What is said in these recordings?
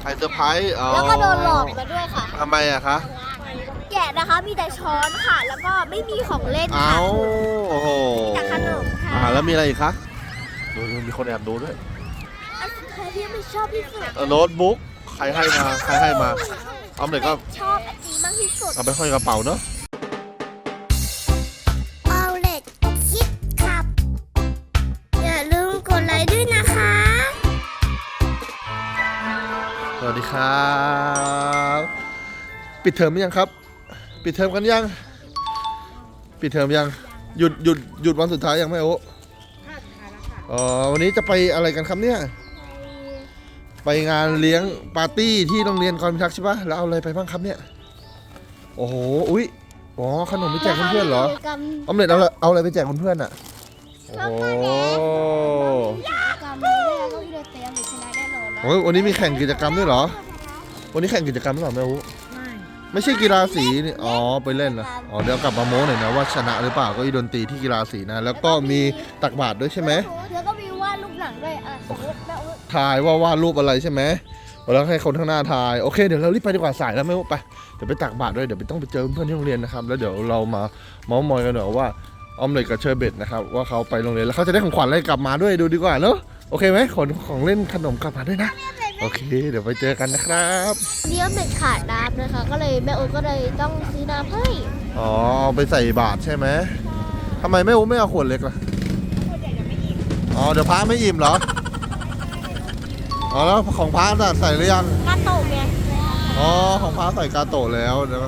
ไข่เซอร์ไพรส์อ๋อแล้วก็โดนหลอกมาด้วยค่ะ ทำไมอะคะแกะนะคะมีแต่ช้อนค่ะ แล้วก็ไม่มีของเล่นเอ้าค่ะโอ้โหมีแต่ขนมค่ะ อ่าแล้วมีอะไรอีกคะดูดูมีคนแอบดูด้วยอันสุดท้ายที่ไม่ชอบที่สุดเออโน้ตบุ๊กใครให้มาใครให้มาออมเล็ตก็ชอบอันนี้มากที่สุดเอาไปห้อยกระเป๋าเนอะ วัสดีครับ ปิดเทอมหรือยังครับ ปิดเทอมกันยัง ปิดเทอมยัง หยุดหยุดหยุดวันสุดท้ายยังไม่โอ้อ๋อวันนี้จะไปอะไรกันครับเนี่ย ไปงานเลี้ยงปาร์ตี้ที่โรงเรียนกรพิทักษ์ใช่ปะแล้วเอาอะไรไปบ้างครับเนี่ย โอ้โห อุ้ยอ๋อ ขนมไปแจกเพื่อนๆเหรอกรรมออมเล็ตเอาอะไรเอาอะไรไปแจกเพื่อนๆอะ โอ้โห โอ้ยวันนี้มีแข่งกิจกรรมด้วยเหรอ วันนี้แข่งกิจกรรมหรือเปล่าแม่อูไม่ใช่กีฬาสีนี่ อ๋อไปเล่นนะอ๋อเดี๋ยวกลับมาโม้หน่อยนะว่าชนะหรือเปล่าก็อีดนตรีที่กีฬาสีนะ แล้วก็มีตักบาตรด้วยใช่ไหมแล้วก็มีวาดรูปหนังด้วยอะสมมติแม่อุ๊ทายว่าวาดรูปอะไรใช่ไหมแล้วให้คนข้างหน้าทายโอเคเดี๋ยวเรารีบไปดีกว่าสายแล้วไม่รู้ไปเดี๋ยวไปตักบาตรด้วยเดี๋ยวไปต้องไปเจอเพื่อนที่โรงเรียนนะครับแล้วเดี๋ยวเรามาเมาส์มอยกันหน่อยว่าออมเล็ตกับเชอร์เบตนะครับว่าเขาไปโรงเรียนแล้วเขาจะได้ของขวัญอะไรกลับมาด้วยดูดีกว่าเนอะ โอเคไหมขนของเล่นขนมกลับมาด้วยนะ โอเค เดี๋ยวไปเจอกันนะครับ เลี้ยงเด็กขาดน้ำนะคะ ก็เลยแม่อุ๊ก็เลยต้องซื้อน้ำให้อ๋อเอาไปใส่บาตรใช่ไหมทำไมไม่อุ้ไม่เอาขวดเล็กล่ะอ๋อเดี๋ยวพระไม่อิ่มเหรออ๋อแล้วของพระน่ะใส่หรือยังกาโตะไงอ๋อของพระใส่กาโตะแล้วเดี๋ยว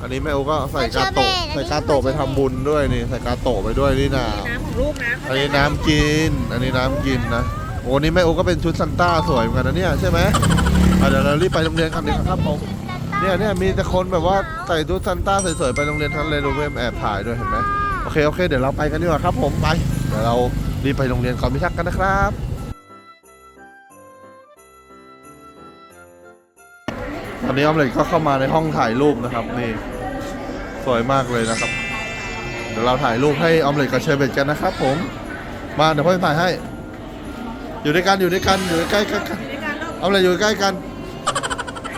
อันนี้แม่อุก็ใส่กาโตะใส่ใส่เชอร์เบตกาโตะไปทำบุญด้วยนี่ใส่กาโตะไปด้วยนี่นะน้ำของลูกนะอันนี้น้ำกิน อันนี้น้ำกินนะ โอ้นี่แม่โอก็เป็นชุดซันต้าสวยเหมือนกันนะเนี่ยใช่ไหมอะเดี๋ยวเรารีบไปโรงเรียนกันดีกว่าครับผมเนี่ยเนี่ยมีแต่คนแบบว่าใส่ชุดซันต้าสวยๆไปโรงเรียนทั้งเลยดูเวมแอบถ่ายด้วยเห็นไหมโอเคโอเคเดี๋ยวเราไปกันดีกว่าครับผมไปเดี๋ยวเรารีบไปโรงเรียนก่อนพิทักษ์กันนะครับตอนนี้ออมเล็ตก็เข้ามาในห้องถ่ายรูปนะครับนี่สวยมากเลยนะครับ เดี๋ยวเราถ่ายรูปให้ออมเล็ตกับเชอร์เบตกันนะครับผมมาเดี๋ยวพ่อจะถ่ายให้ อยู่ด้วยกันอยู่ด้วยกันอยู่ใกล้ๆกันออมเล็ตอยู่ใกล้กัน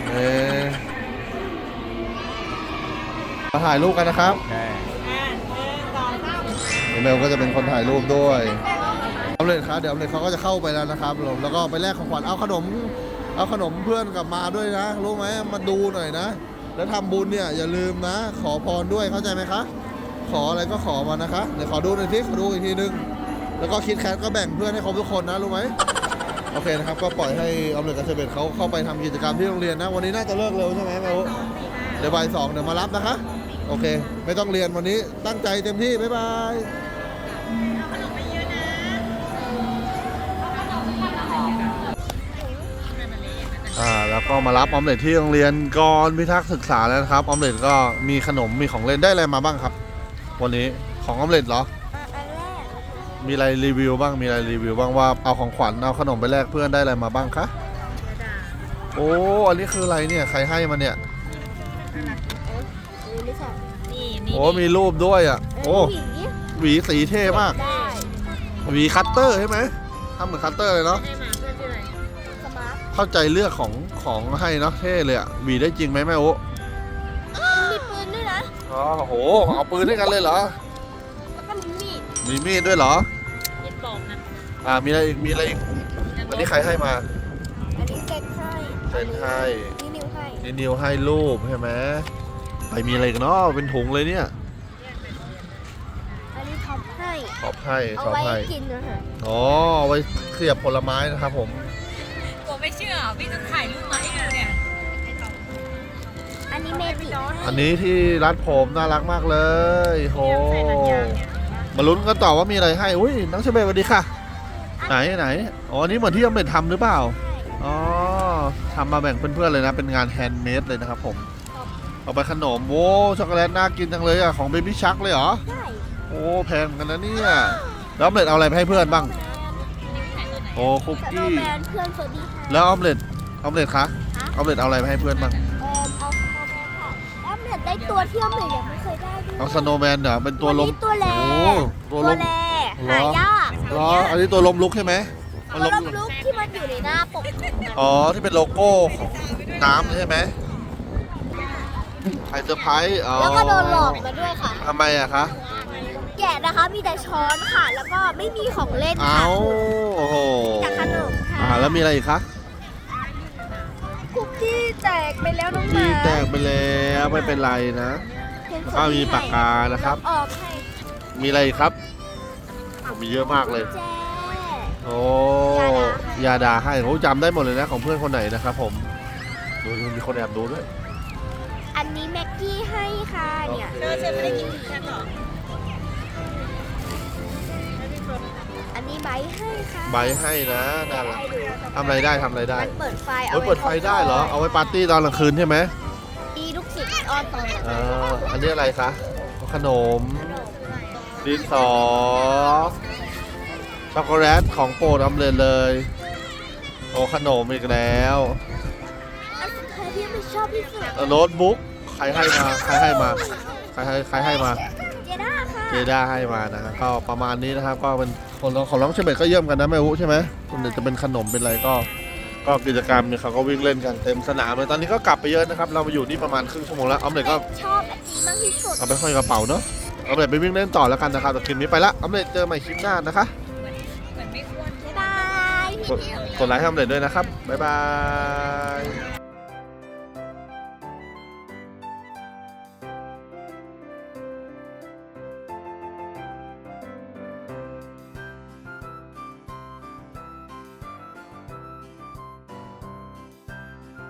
เอ่อมาถ่ายรูปกันนะครับเดี๋ยวเมลก็จะเป็นคนถ่ายรูปด้วยเอาเลยครับเดี๋ยวเอาเลยเขาก็จะเข้าไปแล้วนะครับผมแล้วก็ไปแลกของขวัญเอาขนม เอาขนมเพื่อนกลับมาด้วยนะ รู้ไหมมาดูหน่อยนะ แล้วทำบุญเนี่ยอย่าลืมนะ ขอพรด้วยเข้าใจไหมคะ ขออะไรก็ขอมานะคะเดี๋ยวขอดูหน่อยสิขอดูอีกทีนึง แล้วก็คิดแคทก็แบ่งเพื่อนให้ครบทุกคนนะรู้ไหมโอเคนะครับก็ปล่อยให้ออมเล็ตกับเชเบตเขาเข้าไปทำกิจกรรมที่โรงเรียนนะ วันนี้น่าจะเลิกเร็วใช่ไหมแม่อุเดี๋ยวบ่ายสองเดี๋ยวมารับนะคะ โอเค ไม่ต้องเรียนวันนี้ตั้งใจเต็มที่ บ๊ายบายอ่าแล้วก็มารับออมเล็ตที่โรงเรียนกรพิทักษ์ศึกษาแล้วนะครับออมเล็ตก็มีขนมมีของเล่นได้อะไรมาบ้างครับ วันนี้ของออมเล็ตเหรอ มีอะไรรีวิวบ้างมีอะไรรีวิวบ้างว่าเอาของขวัญเอาขนมไปแลกเพื่อนได้อะไรมาบ้างคะโอ้อันนี้คืออะไรเนี่ยใครให้มาเนี่ยหรือไม่ใช่นี่นี่โอ้มีรูปด้วยอะโอ้หวีสีเท่มาก ได้หวีคัตเตอร์ใช่ไหมทำเหมือนคัตเตอร์เลยเนาะได้มาเพื่อนชื่ออะไรสมาร์ทเข้าใจเลือกของของให้เนาะเท่เลยอะหวีได้จริงไหมแม่โอ้มีปืนด้วยนะอ๋อโหเอาปืนให้กันเลยเหรอ แล้วก็มีมีดมีมีดด้วยเหรอ ยินบอกนะอ่ามีอะไรอีกมีอะไรอีกอันนี้ใครให้มาอันนี้เซ็นให้เซ็นให้นี่นิวให้นี่นิวให้รูปใช่ไหมไปมีอะไรกันเนาะเป็นถุงเลยเนี่ยอันนี้ท็อปให้ขอบให้เอาขอบไว้ให้กินนะฮะอ๋อเอาไว้เสียบผลไม้นะครับผมกลัวไม่เชื่อพี่จะถ่ายรูปมาให้กันเนี่ยอันนี้เมจิอันนี้ที่รัดผมน่ารักมากเลยโห ใส่หนังยางเนี่ยมาลุ้นกันต่อว่ามีอะไรให้อุ้ยน้องเชเบตสวัสดีค่ะ ไหนไหนอ๋ออันนี้เหมือนที่ออมเล็ตทำหรือเปล่าอ๋อทำมาแบ่งเพื่อนๆเลยนะ เป็นงานแฮนด์เมดเลยนะครับผมเอาไปขนมโอ้ช็อกโกแลตน่ากินจังเลยอะของเบบี้ชักเลยเหรอใช่โอ้แพงเหมือนกันนะเนี่ยแล้วออมเล็ตเอาอะไรไปให้เพื่อนบ้างนี่ถ่ายตัวไหนโอ้คุกสโนกี้ว์แมนเพื่อนสวัสดีค่ะแล้วออมเล็ตออมเล็ตคะออมเล็ตเอาอะไรไปให้เพื่อนบ้างเออเอาสโนว์แมนค่ะแล้วเมดได้ตัวที่อ้อมเมดยังไม่เคยได้ ด้วยเอาสโนว์แมนเหรอเป็นตัวลม อันนี้ตัวแรโอ้ตัวลตัวมแรเหรอหายากเหรออันนี้ตัวลมลุกใช่ไหมมันลลบบลุกที่มันอยู่ในหน้าปกของมันอ๋อที่เป็นโลโก้ของน้ำใช่ไหมไอเซอร์ไพรส์อ๋อแล้วก็โดนหลอกมาด้วยค่ะ ทำไมอะคะแกะนะคะมีแต่ช้อนค่ะ แล้วก็ไม่มีของเล่นเอ้าค่ะโอ้โหมีแต่ขนมค่ะอ่าแล้วมีอะไรอีกคะคุกกี้แตกไปแล้วน้องหที่มา แตกไปแล้วไม่เป็นไรนะเห็น แล้วก็มีปากกานะครับออกให้มีอะไรอีกครับโอ้มีเยอะมากเลย แจโอ้ยาดาให้ยาดาให้เขาจำได้หมดเลยนะของเพื่อนคนไหนนะครับ ผมดูดูมีคนแอบดูด้วยอันนี้แม็กกี้ให้ค่ะเนี่ยเธอเธอไม่ได้กินแค่หรออันนี้ไบร์ทให้ค่ะใบให้นะน่ารักให้ดูทำอะไรได้ทำอะไรได้มันเปิดไฟเฮ้ยเปิดไฟได้เหรอ เอาไว้ปาร์ตี้ตอนกลางคืนใช่ไหมดีลูกศิษย์ ออนตอนอ่าอันนี้อะไรคะ ขนมดินสอช็อกโกแลตของโปรดอำเลยเลย โอ้ขนมอีกแล้วอันสุดท้ายที่ไม่ชอบที่สุดโน้ตบุ๊กใครให้มา ใครให้มา ใครให้ใครให้มา เจด้าค่ะเจด้าให้มานะฮะก็ประมาณนี้นะครับ ก็เป็นของน้องของน้องเชเบตก็เยี่ยมกันนะแม่อุใช่ไหมคนอื่นจะเป็นขนมเป็นอะไรก็ ก็กิจกรรมเนี่ยเขาก็วิ่งเล่นกันเต็มสนามเลยตอนนี้ก็กลับไปเยอะนะครับ เรามาอยู่นี่ประมาณครึ่งชั่วโมงแล้วออมเล็ตก็ชอบอันนี้มากที่สุด เอาไปห้อยกระเป๋าเนาะออมเล็ตไปวิ่งเล่นต่อแล้วกันนะครับแต่คลิปนี้ไปละออมเล็ตเจอใหม่คลิปหน้านะคะเหมือนไม่ควรบ๊ายบายกดกดไลค์ให้ออมเล็ตด้วยนะครับบ๊ายบาย